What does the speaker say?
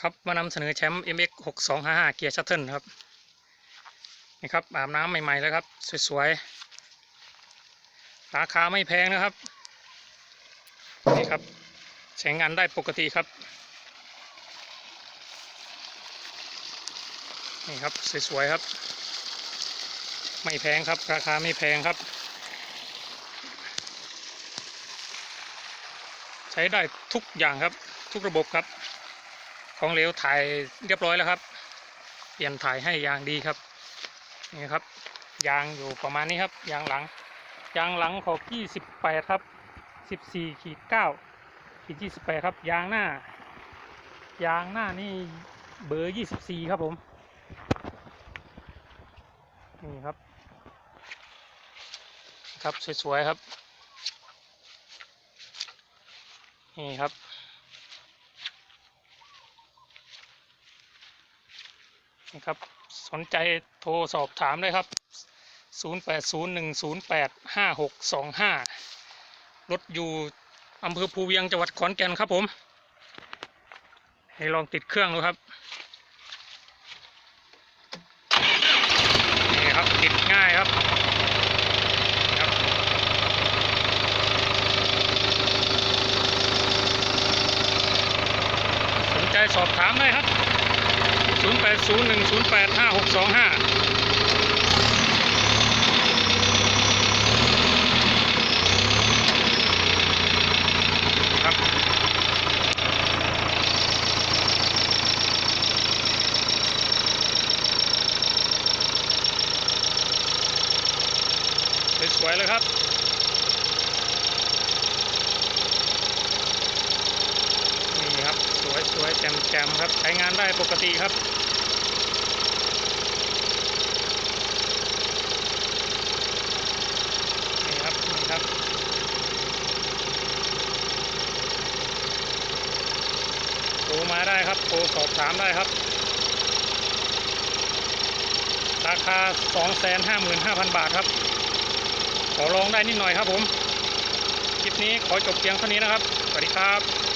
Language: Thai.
ครับมานำเสนอแชมป์ MX 6 2 5 5เกียร์ชัตเทิลครับนี่ครับอาบน้ำใหม่ ๆ แล้วครับ สวยๆ ราคาไม่แพงนะครับ นี่ครับใช้งานได้ปกติครับ นี่ครับ สวยๆ ครับ ไม่แพงครับ ราคาไม่แพงครับ ใช้ได้ทุกอย่างครับทุกระบบครับ ของเหลวถ่ายเรียบร้อยแล้วครับ เปลี่ยนถ่ายให้ยางดีครับ นี่ครับ ยางอยู่ประมาณนี้ครับ ยางหลัง ยางหลังของที่สิบแปดครับสิบสี่ขีดเก้าขีดยี่สิบแปดครับ ยางหน้า ยางหน้านี่เบอร์ยี่สิบสี่ครับผม นี่ครับ ครับสวยๆครับ นี่ครับ นี่ครับ สนใจโทรสอบถามได้ครับ 0801085625 รถอยู่อำเภอภูเวียงจังหวัดขอนแก่นครับผม ให้ลองติดเครื่องดูครับนี่ครับติดง่ายครับสนใจสอบถามได้ครับ 0801085625ครับสวยเลยครับ นี่ครับ สวยสวยๆแจ่มแจมๆครับ ใช้งานได้ปกติครับนี่ครับนี่ครับ โทรมาได้ครับ โทรสอบถามได้ครับ ราคา 255,000 บาทครับ ขอลองได้นิดหน่อยครับผม คลิปนี้ขอจบเพียงเท่านี้นะครับ สวัสดีครับ